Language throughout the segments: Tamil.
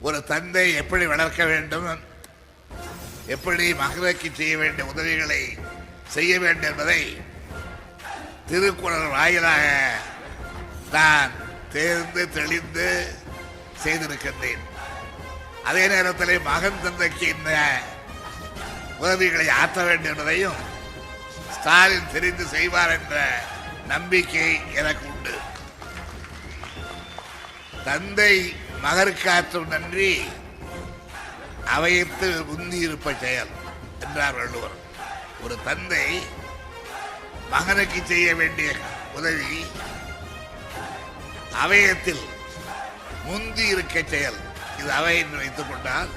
ஒரு தந்தை எப்படி வளர்க்க வேண்டும்? எப்படி மகளுக்கு செய்ய வேண்டிய உதவிகளை செய்ய வேண்டும் என்பதை திருக்குறள் வாயிலாக நான் தேர்ந்து தெளிந்து செய்திருக்கின்றேன். அதே நேரத்தில் மகன் தந்தைக்கு இந்த உதவிகளை ஆற்ற வேண்டும் என்பதையும் ஸ்டாலின் தெரிந்து செய்வார் என்ற நம்பிக்கை எனக்கு உண்டு. தந்தை மகருக்கு ஆற்றும் நன்றி. அவையத்து முந்தியிருப்ப செயல் என்றார் வள்ளுவர். ஒரு தந்தை மகனுக்கு செய்ய வேண்டிய உதவி அவையத்தில் முந்தி இருக்க செயல். இது அவை என்று வைத்துக் கொண்டால்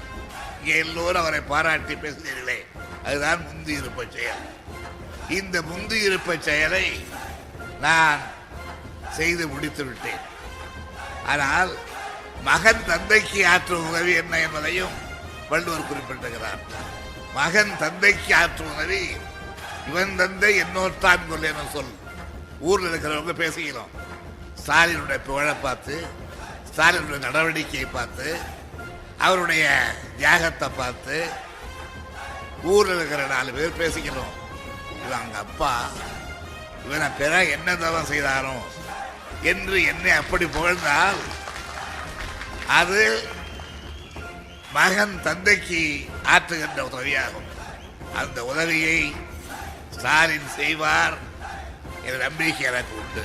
இங்கே எல்லோரும் அவரை பாராட்டி பேசுகிறீர்களே அதுதான் முந்தி இருப்ப செயல். இந்த முந்தி இருப்ப செயலை நான் செய்து முடித்து விட்டேன் ஆனால் மகன் தந்தைக்கு ஆற்றும் உதவி என்ன என்பதையும் வள்ளுவர் குறிப்பிட்டிருக்கிறார். மகன் தந்தைக்கு ஆற்றும் உதவி இவன் தந்தை என்னோட்டான் கொல் என சொல். ஊரில் இருக்கிறவங்க பேசிக்கிறோம். ஸ்டாலினுடைய புகழை பார்த்து ஸ்டாலினுடைய நடவடிக்கையை பார்த்து அவருடைய தியாகத்தை பார்த்து ஊரில் இருக்கிற நாலு பேர் பேசிக்கிறோம். இவன் அவங்க அப்பா. இவனை பெற என்ன தவம் செய்தாரோ என்று என்னை அப்படி புகழ்ந்தால் அது மகன் தந்தைக்கு ஆற்றுகின்ற உதவியாகும். அந்த உதவியை ஸ்டாலின் செய்வார் என்ற நம்பிக்கை எனக்கு உண்டு.